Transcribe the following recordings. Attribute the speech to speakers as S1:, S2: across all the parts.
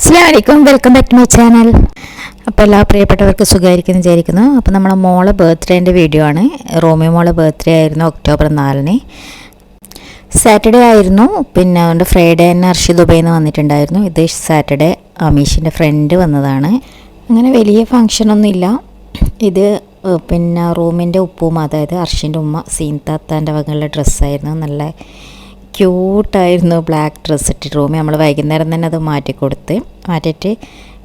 S1: Assam welcome back to my channel അപ്പോൾ എല്ലാ പ്രിയപ്പെട്ടവർക്ക് സുഖമായിരിക്കുന്നു വിചാരിക്കുന്നു. അപ്പോൾ നമ്മളെ മോളെ ബർത്ത്ഡേന്റെ വീഡിയോ ആണ്. റോമിയോ മോളെ ബർത്ത്ഡേ ആയിരുന്നു ഒക്ടോബർ നാലിന്. സാറ്റർഡേ ആയിരുന്നു. പിന്നെ അതുകൊണ്ട് ഫ്രൈഡേ തന്നെ അർഷി ദുബൈയിൽ നിന്ന് വന്നിട്ടുണ്ടായിരുന്നു. ഇത് സാറ്റർഡേ അമീഷിന്റെ ഫ്രണ്ട് വന്നതാണ്. അങ്ങനെ വലിയ ഫങ്ഷനൊന്നുമില്ല ഇത് പിന്നെ റൂമിന്റെ ഉപ്പും അതായത് അർഷിന്റെ ഉമ്മ സീൻതാത്താന്റെ വകയുള്ള ഡ്രസ്സായിരുന്നു നല്ല ക്യൂട്ടായിരുന്നു ബ്ലാക്ക് ഡ്രസ്സ് ഇട്ടിട്ട് റൂമിൽ നമ്മൾ വൈകുന്നേരം തന്നെ അത് മാറ്റി കൊടുത്ത് മാറ്റിയിട്ട്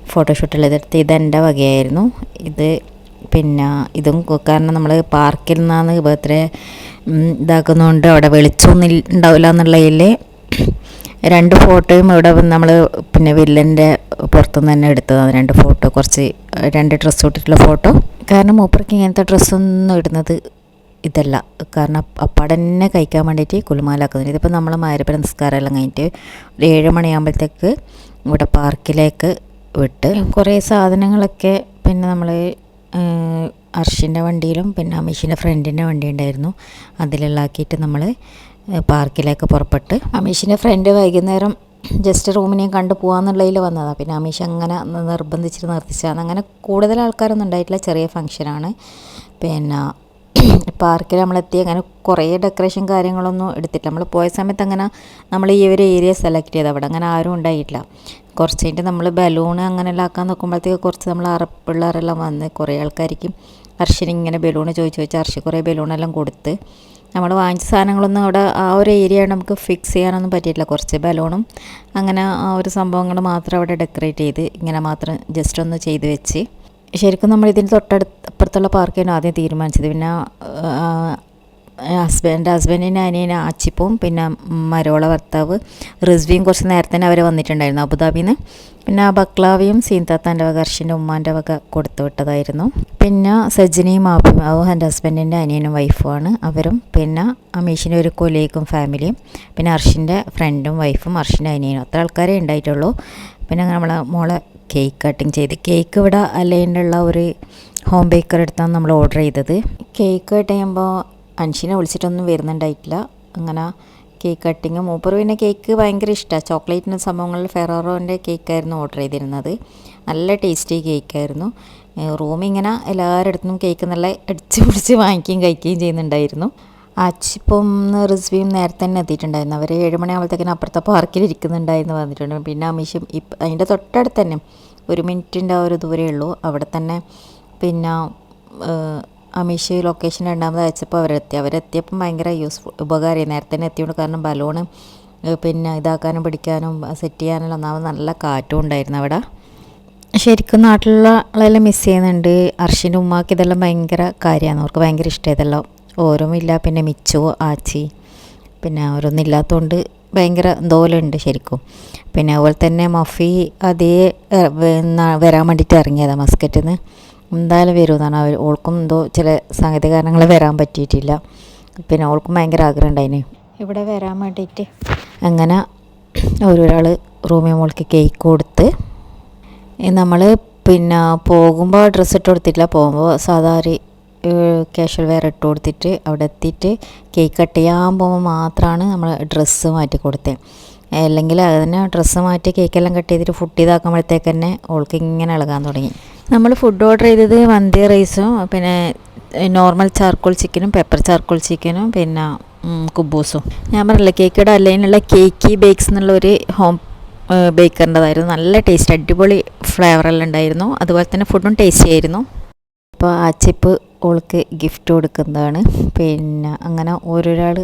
S1: ഫോട്ടോഷൂട്ടെല്ലാം ഇതെടുത്ത് ഇതെന്റെ വകയായിരുന്നു. ഇത് പിന്നെ ഇതും കാരണം നമ്മൾ പാർക്കിൽ നിന്നാണ് ബർത്ത്ഡേ ഇതാക്കുന്നതുകൊണ്ട് അവിടെ വെളിച്ചമൊന്നും ഉണ്ടാവില്ല എന്നുള്ളതിൽ രണ്ട് ഫോട്ടോയും ഇവിടെ നമ്മൾ പിന്നെ വില്ലന്റെ പുറത്തുനിന്ന് തന്നെ എടുത്തതാണ് രണ്ട് ഫോട്ടോ കുറച്ച് രണ്ട് ഡ്രസ്സ് ഇട്ടിട്ടുള്ള ഫോട്ടോ കാരണം മൂപ്പർക്ക് ഇങ്ങനത്തെ ഡ്രസ്സൊന്നും ഇടുന്നത് ഇതല്ല. കാരണം അപ്പാടന്നെ കഴിക്കാൻ വേണ്ടിയിട്ട് കുലുമാലാക്കുന്നത് ഇതിപ്പോൾ നമ്മൾ മാരപ്പ നിസ്കാരം എല്ലാം കഴിഞ്ഞിട്ട് ഒരു ഏഴ് മണിയാകുമ്പോഴത്തേക്ക് ഇവിടെ പാർക്കിലേക്ക് വിട്ട് കുറേ സാധനങ്ങളൊക്കെ പിന്നെ നമ്മൾ അർഷിന്റെ വണ്ടിയിലും പിന്നെ അമീഷിന്റെ ഫ്രണ്ടിന്റെ വണ്ടി ഉണ്ടായിരുന്നു. അതിലെല്ലാക്കിയിട്ട് നമ്മൾ പാർക്കിലേക്ക് പുറപ്പെട്ട് അമീഷിന്റെ ഫ്രണ്ട് വൈകുന്നേരം ജസ്റ്റ് റൂമിനെയും കണ്ടു പോകാമെന്നുള്ളതിൽ വന്നതാണ് പിന്നെ അമീഷ് അങ്ങനെ നിർബന്ധിച്ചിട്ട് നിർത്തിച്ചതാണ് അങ്ങനെ കൂടുതൽ ആൾക്കാരൊന്നും ഉണ്ടായിട്ടില്ല. ചെറിയ ഫങ്ഷനാണ് പിന്നെ പാർക്കിൽ നമ്മളെത്തി അങ്ങനെ കുറേ ഡെക്കറേഷൻ കാര്യങ്ങളൊന്നും എടുത്തിട്ടില്ല. നമ്മൾ പോയ സമയത്ത് അങ്ങനെ നമ്മൾ ഈ ഒരു ഏരിയ സെലക്ട് ചെയ്ത് അവിടെ അങ്ങനെ ആരും ഉണ്ടായിട്ടില്ല. കുറച്ച് കഴിഞ്ഞിട്ട് നമ്മൾ ബലൂൺ അങ്ങനെയെല്ലാം ആക്കാൻ നോക്കുമ്പോഴത്തേക്ക് കുറച്ച് നമ്മൾ അറ പിള്ളേരെല്ലാം വന്ന് കുറേ ആൾക്കാർക്ക് അർഷന് ഇങ്ങനെ ബലൂൺ ചോദിച്ച് ചോദിച്ച് അർഷി കുറേ ബലൂണെല്ലാം കൊടുത്ത് നമ്മൾ വാങ്ങിച്ച സാധനങ്ങളൊന്നും അവിടെ ആ ഒരു ഏരിയ നമുക്ക് ഫിക്സ് ചെയ്യാനൊന്നും പറ്റിയിട്ടില്ല. കുറച്ച് ബലൂണും അങ്ങനെ ആ ഒരു സംഭവങ്ങൾ മാത്രം അവിടെ ഡെക്കറേറ്റ് ചെയ്ത് ഇങ്ങനെ മാത്രം ജസ്റ്റ് ഒന്ന് ചെയ്ത് വെച്ച് ശരിക്കും നമ്മൾ ഇതിന് തൊട്ടടുത്ത് അപ്പുറത്തുള്ള പാർക്കാണ് ആദ്യം തീരുമാനിച്ചത്. പിന്നെ ഹസ്ബൻഡ് ഹസ്ബൻഡിന്റെ അനിയന് ആച്ചിപ്പും പിന്നെ മരോള ഭർത്താവ് റിസ്വിയും കുറച്ച് നേരത്തെ അവർ വന്നിട്ടുണ്ടായിരുന്നു അബുദാബിയിൽ നിന്ന് പിന്നെ ആ ബക്ലാവിയും സീൻതാത്താന്റെ വക അർഷിന്റെ ഉമ്മാന്റെ വക കൊടുത്തു വിട്ടതായിരുന്നു. പിന്നെ സജിനിയും അവ എന്റെ ഹസ്ബൻഡിന്റെ അനിയനും വൈഫുമാണ് അവരും പിന്നെ അമീഷിന്റെ ഒരു കൊലീഗും ഫാമിലിയും പിന്നെ അർഷിന്റെ ഫ്രണ്ടും വൈഫും അർഷിന്റെ അനിയനും. അത്ര ആൾക്കാരെ ഉണ്ടായിട്ടുള്ളൂ. പിന്നെ നമ്മളെ മോളെ കേക്ക് കട്ടിങ് ചെയ്ത്. കേക്ക് ഇവിടെ അലൈനുള്ള ഒരു ഹോം ബേക്കർ എടുത്താണ് നമ്മൾ ഓർഡർ ചെയ്തത്. കേക്ക് കട്ട് ചെയ്യുമ്പോൾ അൻഷിനെ വിളിച്ചിട്ടൊന്നും വരുന്നുണ്ടായിട്ടില്ല. അങ്ങനെ കേക്ക് കട്ടിങ് മൂപ്പർ പിന്നെ കേക്ക് ഭയങ്കര ഇഷ്ടമാണ് ചോക്ലേറ്റിന്റെ സംഭവങ്ങളിൽ ഫെറോറോന്റെ കേക്കായിരുന്നു ഓർഡർ ചെയ്തിരുന്നത്. നല്ല ടേസ്റ്റി കേക്കായിരുന്നു റൂമിൽ ഇങ്ങനെ എല്ലാവരുടെ അടുത്തും കേക്ക് നല്ല അടിച്ച് പിടിച്ച് വാങ്ങിക്കുകയും കഴിക്കുകയും ചെയ്യുന്നുണ്ടായിരുന്നു. അച്ചിപ്പം റിസ്വിയും നേരത്തെ തന്നെ എത്തിയിട്ടുണ്ടായിരുന്നു. അവർ ഏഴ് മണിയാകുമ്പോഴത്തേക്കിനും അപ്പുറത്തെ പാർക്കിൽ ഇരിക്കുന്നുണ്ടായിരുന്നു വന്നിട്ടുണ്ട്. പിന്നെ അമീഷും ഇപ്പം അതിന്റെ തൊട്ടടുത്ത് തന്നെ ഒരു മിനിറ്റിന്റെ ഒരു ദൂരമേ ഉള്ളൂ. അവിടെ തന്നെ പിന്നെ അമീഷ് ലൊക്കേഷൻ രണ്ടാമത് അയച്ചപ്പോൾ അവരെത്തി. അവരെത്തിയപ്പം ഭയങ്കര യൂസ്ഫുൾ ഉപകാരമായി. നേരത്തെ തന്നെ എത്തിയോണ്ട് കാരണം ബലൂണ് പിന്നെ ഇതാക്കാനും പിടിക്കാനും സെറ്റ് ചെയ്യാനും ഒന്നാമത് നല്ല കാറ്റും ഉണ്ടായിരുന്നു അവിടെ. ശരിക്കും നാട്ടിലുള്ള ആളെല്ലാം മിസ് ചെയ്യുന്നുണ്ട്. അർഷിന്റെ ഉമ്മാക്ക് ഇതെല്ലാം ഭയങ്കര കാര്യമാണ്. അവർക്ക് ഭയങ്കര ഇഷ്ടം ഇതെല്ലാം. ഓരോമില്ല പിന്നെ മിച്ചോ ആച്ചി. പിന്നെ ഓരോന്നില്ലാത്തതുകൊണ്ട് ഭയങ്കര എന്തോലുണ്ട് ശരിക്കും. പിന്നെ അതുപോലെ തന്നെ മഫി അതേ വരാൻ വേണ്ടിയിട്ട് ഇറങ്ങിയതാണ് മസ്കറ്റിൽ നിന്ന് എന്തായാലും വരുമെന്നാണ്. അവർ ഓൾക്കും എന്തോ ചില സാങ്കേതിക കാരണങ്ങൾ വരാൻ പറ്റിയിട്ടില്ല. പിന്നെ ഓൾക്കും ഭയങ്കര ആഗ്രഹം ഉണ്ടായിന്. ഇവിടെ വരാൻ വേണ്ടിയിട്ട്? അങ്ങനെ ഓരോരാൾ റൂമിൽ മോൾക്ക് കേക്ക് കൊടുത്ത് നമ്മൾ പിന്നെ പോകുമ്പോൾ ഡ്രസ്സ് ഇട്ട് കൊടുത്തിട്ടില്ല. പോകുമ്പോൾ സാധാരണ കാഷ്വൽ വെയർ ഇട്ട് കൊടുത്തിട്ട് അവിടെ എത്തിയിട്ട് കേക്ക് കട്ട് ചെയ്യാൻ പോകുമ്പോൾ മാത്രമാണ് നമ്മൾ ഡ്രസ്സ് മാറ്റി കൊടുത്തത് അല്ലെങ്കിൽ അതിനെ ഡ്രസ്സ് മാറ്റി കേക്കെല്ലാം കട്ട് ചെയ്തിട്ട് ഫുഡ് ഇതാക്കുമ്പോഴത്തേക്ക് തന്നെ ഓൾക്ക് ഇങ്ങനെ ഇളകാൻ തുടങ്ങി. നമ്മൾ ഫുഡ് ഓർഡർ ചെയ്തത് മന്തി റൈസും പിന്നെ നോർമൽ ചാർക്കോൾ ചിക്കനും പെപ്പർ ചാർക്കോൾ ചിക്കനും പിന്നെ കുബൂസും ഞാൻ പറഞ്ഞില്ല കേക്കിയുടെ അല്ലതിനുള്ള കേക്കി ബേക്സ് എന്നുള്ള ഒരു ഹോം ബേക്കറിന്റെതായിരുന്നു നല്ല ടേസ്റ്റ് അടിപൊളി ഫ്ലേവറെല്ലാം ഉണ്ടായിരുന്നു. അതുപോലെ തന്നെ ഫുഡും ടേസ്റ്റി ആയിരുന്നു. അപ്പോൾ ആ ചിപ്പ് ഓൾക്ക് ഗിഫ്റ്റ് കൊടുക്കുന്നതാണ്. പിന്നെ അങ്ങനെ ഓരോരാൾ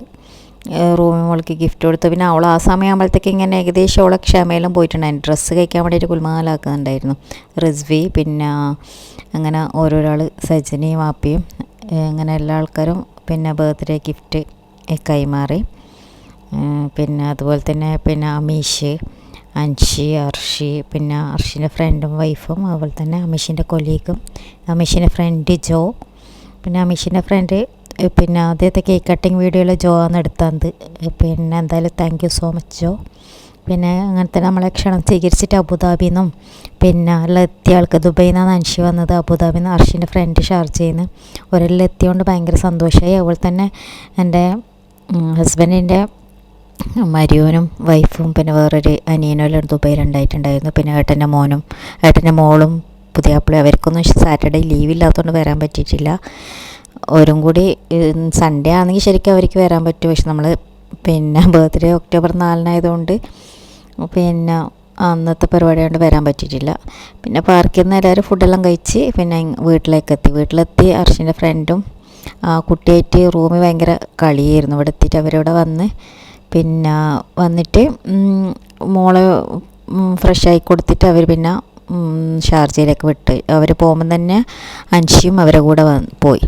S1: റൂമിൽ ഓൾക്ക് ഗിഫ്റ്റ് കൊടുത്തു. പിന്നെ അവൾ ആ സമയമാകുമ്പോഴത്തേക്ക് ഇങ്ങനെ ഏകദേശം അവളെ ക്ഷമയിലും പോയിട്ടുണ്ടായിരുന്നു ഡ്രസ്സ് കഴിക്കാൻ വേണ്ടിയിട്ട് കുൽമാലാക്കുന്നുണ്ടായിരുന്നു റിസ്വി പിന്നെ അങ്ങനെ ഓരോരാൾ സജനിയും വാപ്പിയും അങ്ങനെ എല്ലാ ആൾക്കാരും പിന്നെ ബർത്ത്ഡേ ഗിഫ്റ്റ് കൈമാറി. പിന്നെ അതുപോലെ തന്നെ പിന്നെ അമീഷ് അൻഷി അർഷി പിന്നെ അർഷിന്റെ ഫ്രണ്ടും വൈഫും അതുപോലെ തന്നെ അമീഷിന്റെ കൊലീഗും അമീഷിന്റെ ഫ്രണ്ട് ജോ പിന്നെ അമീഷിന്റെ ഫ്രണ്ട് പിന്നെ ആദ്യത്തെ കേക്ക് കട്ടിങ് വീഡിയോയിൽ ജോ ആണ് എടുത്തത്. പിന്നെ എന്തായാലും thank you so much Jo. പിന്നെ അങ്ങനത്തെ നമ്മളെ ക്ഷണം സ്വീകരിച്ചിട്ട് അബുദാബിയിൽ നിന്നും പിന്നെ എത്തിയ ആൾക്ക് ദുബൈയിൽ നിന്നാണ് അൻഷി വന്നത്. അബുദാബിയിൽ നിന്ന് അർഷിന്റെ ഫ്രണ്ട് ഷാർജയിൽ നിന്ന് ഒരെല്ലാം എത്തിയോണ്ട് ഭയങ്കര സന്തോഷമായി അതുപോലെ തന്നെ എന്റെ ഹസ്ബൻഡിന്റെ മരിയോനും വൈഫും പിന്നെ വേറൊരു അനിയനും എല്ലാം ദുബൈയിലുണ്ടായിട്ടുണ്ടായിരുന്നു പിന്നെ ഏട്ടന്റെ മോനും ഏട്ടന്റെ മോളും പുതിയാപ്പിളി അവർക്കൊന്നും സാറ്റർഡേ ലീവില്ലാത്തതുകൊണ്ട് വരാൻ പറ്റിയിട്ടില്ല. ഓരും കൂടി സൺഡേ ആണെങ്കിൽ ശരിക്കും അവർക്ക് വരാൻ പറ്റും. പക്ഷെ നമ്മൾ പിന്നെ ബർത്ത്ഡേ ഒക്ടോബർ നാലിനായതുകൊണ്ട് പിന്നെ അന്നത്തെ പരിപാടി കൊണ്ട് വരാൻ പറ്റിയിട്ടില്ല. പിന്നെ പാർക്കിൽ നിന്ന് എല്ലാവരും ഫുഡെല്ലാം കഴിച്ച് പിന്നെ വീട്ടിലേക്ക് എത്തി വീട്ടിലെത്തി അർഷിന്റെ ഫ്രണ്ടും കുട്ടിയായിട്ട് റൂമിൽ ഭയങ്കര കളിയായിരുന്നു. ഇവിടെ എത്തിയിട്ട് അവരിവിടെ വന്ന് പിന്നെ വന്നിട്ട് മോളെ ആയി കൊടുത്തിട്ട് അവർ പിന്നെ ഷാർജയിലേക്ക് വിട്ട്. അവർ പോകുമ്പം തന്നെ അൻഷിയും അവരെ കൂടെ പോയി.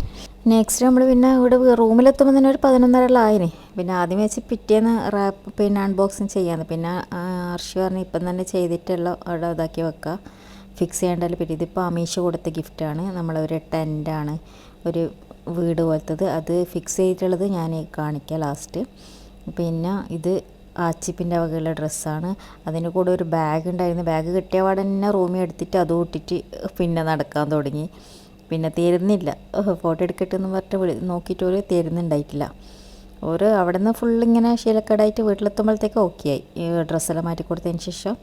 S1: നെക്സ്റ്റ് നമ്മൾ പിന്നെ ഇവിടെ റൂമിലെത്തുമ്പോൾ തന്നെ ഒരു പതിനൊന്നരളായിന് പിന്നെ ആദ്യം വെച്ച് പിറ്റേന്ന് റാപ്പ് പിന്നെ അൺബോക്സിങ് ചെയ്യാന്ന്. പിന്നെ അർഷി പറഞ്ഞ് ഇപ്പം തന്നെ ചെയ്തിട്ടുള്ള അവിടെ ഇതാക്കി വെക്കുക ഫിക്സ് ചെയ്യേണ്ടല്ലോ പിന്നെ ഇതിപ്പോൾ അമീഷ കൊടുത്ത ഗിഫ്റ്റാണ് നമ്മളൊരു ടെന്റാണ് ഒരു വീട് പോലത്തത്. അത് ഫിക്സ് ചെയ്തിട്ടുള്ളത് ഞാൻ കാണിക്കാം ലാസ്റ്റ് പിന്നെ ഇത് ആച്ചിപ്പിന്റെ വകയുള്ള ഡ്രസ്സാണ്. അതിന്റെ കൂടെ ഒരു ബാഗ് ഉണ്ടായിരുന്നു. ബാഗ് കിട്ടിയ പാടെ തന്നെ റൂമിൽ എടുത്തിട്ട് അത് കൂട്ടിയിട്ട് പിന്നെ നടക്കാൻ തുടങ്ങി. പിന്നെ തരുന്നില്ല. ഫോട്ടോ എടുക്കട്ടെ എന്ന് പറഞ്ഞിട്ട് വിളി നോക്കിയിട്ട് ഒരു തരുന്നുണ്ടായിട്ടില്ല. ഒരു അവിടെ നിന്ന് ഫുൾ ഇങ്ങനെ ശീലക്കേടായിട്ട് വീട്ടിലെത്തുമ്പോഴത്തേക്ക് ഓക്കെ ആയി. ഡ്രസ്സെല്ലാം മാറ്റി കൊടുത്തതിന് ശേഷം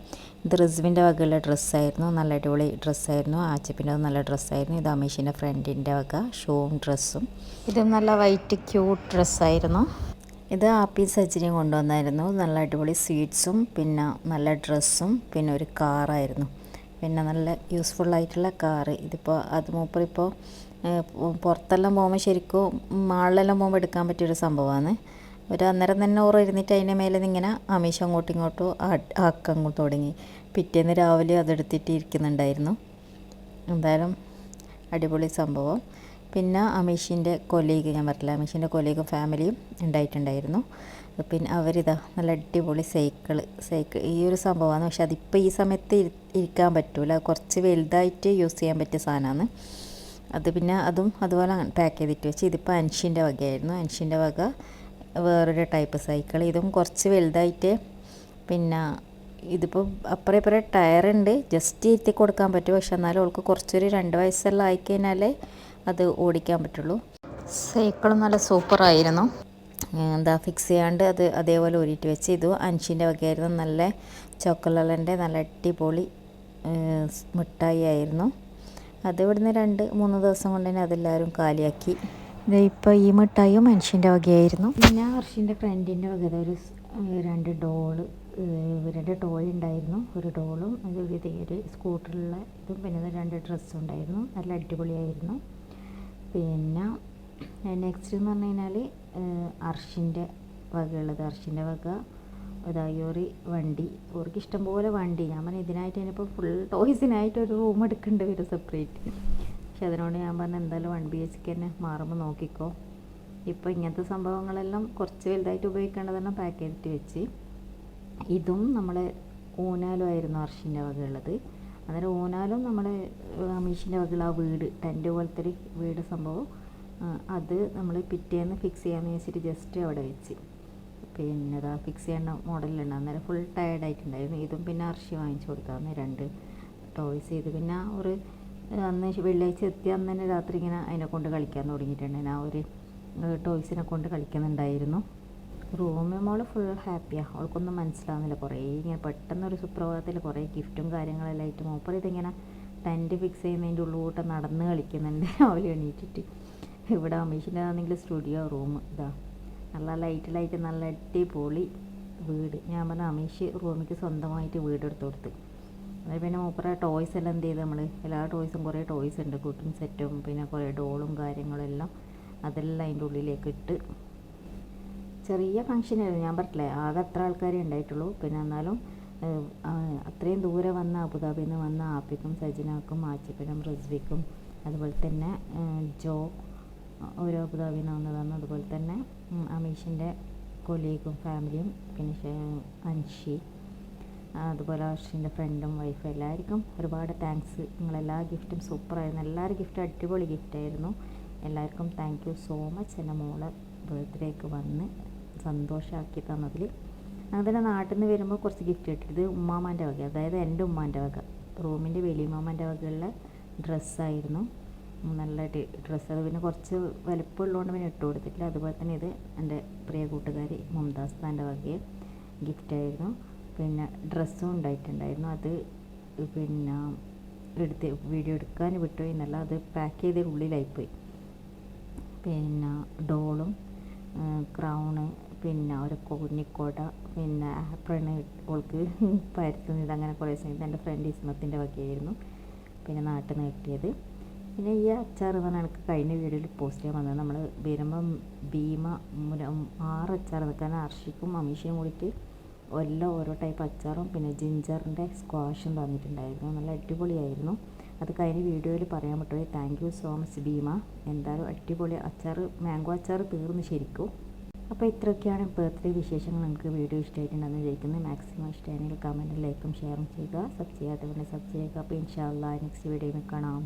S1: ഇത് റിസ്വിന്റെ വകയുള്ള ഡ്രസ്സായിരുന്നു നല്ല അടിപൊളി ഡ്രസ്സായിരുന്നു ആച്ചിപ്പിന്റെ നല്ല ഡ്രസ്സായിരുന്നു ഇത് അമീഷിന്റെ ഫ്രണ്ടിന്റെ വക. ഷൂവും ഡ്രസ്സും ഇതും നല്ല വൈറ്റ് ക്യൂട്ട് ഡ്രസ്സായിരുന്നു ഇത് ആപ്പി സച്ചിനെയും കൊണ്ടുവന്നായിരുന്നു. നല്ല അടിപൊളി സ്വീറ്റ്സും പിന്നെ നല്ല ഡ്രസ്സും പിന്നെ ഒരു കാറായിരുന്നു. പിന്നെ നല്ല യൂസ്ഫുൾ ആയിട്ടുള്ള കാറ്. ഇതിപ്പോൾ അത് മൂപ്പറിപ്പോൾ പുറത്തെല്ലാം പോകുമ്പോൾ ശരിക്കും മാളിലെല്ലാം പോകുമ്പോൾ എടുക്കാൻ പറ്റിയൊരു സംഭവമാണ് ഒരു അന്നേരം തന്നെ ഓർ ഇരുന്നിട്ട് അതിന്റെ മേലെ ഇങ്ങനെ അമീശം അങ്ങോട്ടും ഇങ്ങോട്ടും ആക്കാൻ തുടങ്ങി. പിറ്റേന്ന് രാവിലെ അതെടുത്തിട്ട് ഇരിക്കുന്നുണ്ടായിരുന്നു. എന്തായാലും അടിപൊളി സംഭവം. പിന്നെ അമീഷിന്റെ കൊലീഗ് ഞാൻ പറഞ്ഞില്ല അമീഷിന്റെ കൊലീഗും ഫാമിലിയും ഉണ്ടായിട്ടുണ്ടായിരുന്നു. പിന്നെ അവരിതാ നല്ല അടിപൊളി സൈക്കിൾ സൈക്കിൾ ഈ ഒരു സംഭവമാണ്. പക്ഷെ അതിപ്പോൾ ഈ സമയത്ത് ഇരിക്കാൻ പറ്റൂല. കുറച്ച് വലുതായിട്ട് യൂസ് ചെയ്യാൻ പറ്റിയ സാധനമാണ്. അത് പിന്നെ അതും അതുപോലെ പാക്ക് ചെയ്തിട്ട് വെച്ച് ഇതിപ്പോൾ അൻഷിന്റെ വകയായിരുന്നു. അൻഷിന്റെ വക വേറൊരു ടൈപ്പ് സൈക്കിൾ. ഇതും കുറച്ച് വലുതായിട്ട് പിന്നെ ഇതിപ്പോൾ അപ്പുറം ഇപ്പുറം ടയറുണ്ട്. ജസ്റ്റ് ഇരുത്തി കൊടുക്കാൻ പറ്റും. പക്ഷെ എന്നാലും അവൾക്ക് കുറച്ചൊരു രണ്ട് വയസ്സെല്ലാം ആയിക്കഴിഞ്ഞാലേ അത് ഓടിക്കാൻ പറ്റുള്ളൂ. സൈക്കിൾ നല്ല സൂപ്പറായിരുന്നു. എന്താ ഫിക്സ് ചെയ്യാണ്ട് അത് അതേപോലെ ഊരിയിട്ട് വെച്ച് ഇതു അൻഷിന്റെ വകയായിരുന്നു. നല്ല ചോക്കോലന്റെ നല്ല അടിപൊളി മിഠായി ആയിരുന്നു അത് ഇവിടുന്ന് രണ്ട് മൂന്ന് ദിവസം കൊണ്ട് തന്നെ അതെല്ലാവരും കാലിയാക്കി. ഇപ്പോൾ ഈ മിഠായിയും മനുഷ്യന്റെ വകയായിരുന്നു. പിന്നെ ഹർഷിന്റെ ഫ്രണ്ടിന്റെ വക ഒരു രണ്ട് ഡോൾ ഇവരുടെ ടോയ് ഉണ്ടായിരുന്നു. ഒരു ഡോളും ഒരു സ്കൂട്ടറിലുള്ള ഇതും പിന്നെ രണ്ട് ഡ്രസ്സും ഉണ്ടായിരുന്നു. നല്ല അടിപൊളിയായിരുന്നു. പിന്നെ നെക്സ്റ്റ് എന്ന് പറഞ്ഞു കഴിഞ്ഞാൽ അർഷിന്റെ വകയുള്ളത് അർഷിന്റെ വക ഇതായൊരു വണ്ടി. അവർക്ക് ഇഷ്ടംപോലെ വണ്ടി. ഞാൻ പറഞ്ഞു ഇതിനായിട്ട് ഇനിയിപ്പോൾ ഫുൾ ടോയ്സിനായിട്ട് ഒരു റൂം എടുക്കേണ്ടി വരും സെപ്പറേറ്റ് പക്ഷെ അതിനോട് ഞാൻ പറഞ്ഞു എന്തായാലും വൺ ബി എച്ച് കെ തന്നെ മാറുമ്പോൾ നോക്കിക്കോ. ഇപ്പോൾ ഇങ്ങനത്തെ സംഭവങ്ങളെല്ലാം കുറച്ച് വലുതായിട്ട് ഉപയോഗിക്കേണ്ടതെല്ലാം പാക്ക് ചെയ്തിട്ട് വെച്ച്. ഇതും നമ്മളെ ഊനാലും ആയിരുന്നു അർഷിന്റെ വകയുള്ളത്. അന്നേരം ഊനാലും നമ്മുടെ അമീഷിന്റെ വകയുള്ള ആ വീട് ടെന്റ് പോലത്തെ ഒരു വീട് സംഭവം അത് നമ്മൾ പിറ്റേന്ന് ഫിക്സ് ചെയ്യാമെന്ന് വെച്ചിട്ട് ജസ്റ്റ് അവിടെ വെച്ച്. പിന്നെ അതാ ഫിക്സ് ചെയ്യേണ്ട മോഡലുണ്ട് അന്നേരം ഫുൾ ടയേർഡായിട്ടുണ്ടായിരുന്നു ഇതും പിന്നെ അർഷി വാങ്ങിച്ചു കൊടുത്താന്ന് രണ്ട് ടോയ്സ് ചെയ്ത്. പിന്നെ ഒരു അന്ന് വെള്ളിയാഴ്ച എത്തിയ അന്ന് തന്നെ രാത്രി ഇങ്ങനെ അതിനെ കൊണ്ട് കളിക്കാൻ തുടങ്ങിയിട്ടുണ്ട്. ആ ഒരു ടോയ്സിനെ കൊണ്ട് കളിക്കുന്നുണ്ടായിരുന്നു. റൂമി മോൾ ഫുൾ ഹാപ്പിയാണ് അവൾക്കൊന്നും മനസ്സിലാവുന്നില്ല. കുറേ ഇങ്ങനെ പെട്ടെന്നൊരു സുപ്രഭാതത്തിൽ കുറേ ഗിഫ്റ്റും കാര്യങ്ങളെല്ലാം ആയിട്ട് മൂപ്പർ ഇതിങ്ങനെ ടെന്റ് ഫിക്സ് ചെയ്യുന്നതിന്റെ ഉള്ളിലോട്ട് നടന്ന് കളിക്കുന്നുണ്ട്. രാവിലെ എണീറ്റിട്ട്. ഇവിടെ അമീഷിന്റെ ആണെങ്കിൽ സ്റ്റുഡിയോ റൂം ഇതാ. നല്ല ലൈറ്റ് ലൈറ്റ് നല്ല അടിപൊളി വീട്. ഞാൻ പറഞ്ഞ അമീഷ് റൂമിക്ക് സ്വന്തമായിട്ട് വീട് എടുത്തു കൊടുത്ത്. അതായത് പിന്നെ മൂപ്പറ ടോയ്സ് എല്ലാം എന്ത് ചെയ്ത് നമ്മൾ എല്ലാ ടോയ്സും കുറേ ടോയ്സ് ഉണ്ട്. കുക്കിംഗ് സെറ്റും പിന്നെ കുറേ ഡോളും കാര്യങ്ങളും എല്ലാം അതെല്ലാം അതിന്റെ ഉള്ളിലേക്ക് ഇട്ട് ചെറിയ ഫങ്ഷനായിരുന്നു ഞാൻ പറഞ്ഞില്ലേ ആകെ അത്ര ആൾക്കാരെ ഉണ്ടായിട്ടുള്ളൂ. പിന്നെ എന്നാലും അത്രയും ദൂരെ വന്ന അബുദാബിയിൽ നിന്ന് വന്ന ആപ്പിക്കും സജിനാക്കും ആച്ചിപ്പിനും റിസ്വിക്കും അതുപോലെ തന്നെ ജോ ഓരോ അബുദാബിയിൽ നിന്ന് വന്നതാണ്. അതുപോലെ തന്നെ അമീഷിന്റെ കൊലീഗും ഫാമിലിയും പിന്നെ അൻഷി അതുപോലെ അർഷിന്റെ ഫ്രണ്ടും വൈഫും എല്ലാവർക്കും ഒരുപാട് താങ്ക്സ് നിങ്ങളെല്ലാ ഗിഫ്റ്റും സൂപ്പറായിരുന്നു എല്ലാവരും ഗിഫ്റ്റ് അടിപൊളി ഗിഫ്റ്റായിരുന്നു എല്ലാവർക്കും താങ്ക് യു സോ മച്ച് എന്റെ മോളെ ബർത്ത്ഡേക്ക് വന്ന് സന്തോഷമാക്കി തന്നതിൽ അങ്ങനെ നാട്ടിൽ നിന്ന് വരുമ്പോൾ കുറച്ച് ഗിഫ്റ്റ് കിട്ടിയത് ഉമ്മാമാന്റെ വക. അതായത് എന്റെ ഉമ്മാന്റെ വക. റൂമിന്റെ വലിയമ്മാമന്റെ വകയുള്ള ഡ്രസ്സായിരുന്നു നല്ല ഡ്രസ്സ് അത് പിന്നെ കുറച്ച് വലിപ്പമുള്ളതുകൊണ്ട് പിന്നെ ഇട്ട് കൊടുത്തിട്ടില്ല. അതുപോലെ തന്നെ ഇത് എന്റെ പ്രിയ കൂട്ടുകാരി മുംതാസ് താന്റെ വകയും ഗിഫ്റ്റായിരുന്നു പിന്നെ ഡ്രസ്സും ഉണ്ടായിട്ടുണ്ടായിരുന്നു. അത് പിന്നെ എടുത്ത് വീഡിയോ എടുക്കാൻ വിട്ടുപോയി എന്നല്ല അത് പാക്ക് ചെയ്ത ഉള്ളിലായിപ്പോയി. പിന്നെ ഡോളും ക്രൗണ് പിന്നെ ഒരു കുഞ്ഞിക്കോട പിന്നെ ആപ്രണ് ഓൾക്ക് പരത്തുന്നത് അങ്ങനെ കുറേ സമയത്ത് എന്റെ ഫ്രണ്ട് ഇസ്മത്തിന്റെ വകയായിരുന്നു. പിന്നെ നാട്ടിൽ നിന്ന് കിട്ടിയത്. പിന്നെ ഈ എന്ന് പറഞ്ഞാൽ എനിക്ക് കഴിഞ്ഞ വീഡിയോയിൽ പോസ്റ്റ് ചെയ്യാൻ വന്നത് നമ്മൾ വരുമ്പം ഭീമ മുര ആറ് അച്ചാർ നിൽക്കാൻ അർഷിക്കും അമീഷയും കൂടിയിട്ട് എല്ലാം ഓരോ ടൈപ്പ് അച്ചാറും പിന്നെ ജിഞ്ചറിന്റെ സ്ക്വാഷും തന്നിട്ടുണ്ടായിരുന്നു. നല്ല അടിപൊളിയായിരുന്നു. അത് കഴിഞ്ഞ വീഡിയോയിൽ പറയാൻ പറ്റുമോ thank you so much Bheema. എന്തായാലും അടിപൊളി അച്ചാർ മാംഗോ അച്ചാർ തീർന്നു ശരിക്കും. അപ്പോൾ ഇത്രയൊക്കെയാണ് ബർത്ത്ഡേ വിശേഷങ്ങൾ നിങ്ങൾക്ക് വീഡിയോ ഇഷ്ടമായിട്ടുണ്ടെന്ന് വിചാരിക്കുന്നത് മാക്സിമം ഇഷ്ടമായെങ്കിൽ കമന്റും ലൈക്കും ഷെയറും ചെയ്യുക. സബ് ചെയ്യാത്തവരുടെ സബ് ചെയ്യുക. അപ്പോൾ ഇൻഷാല്ല നെക്സ്റ്റ് വീഡിയോയിൽ കാണാം.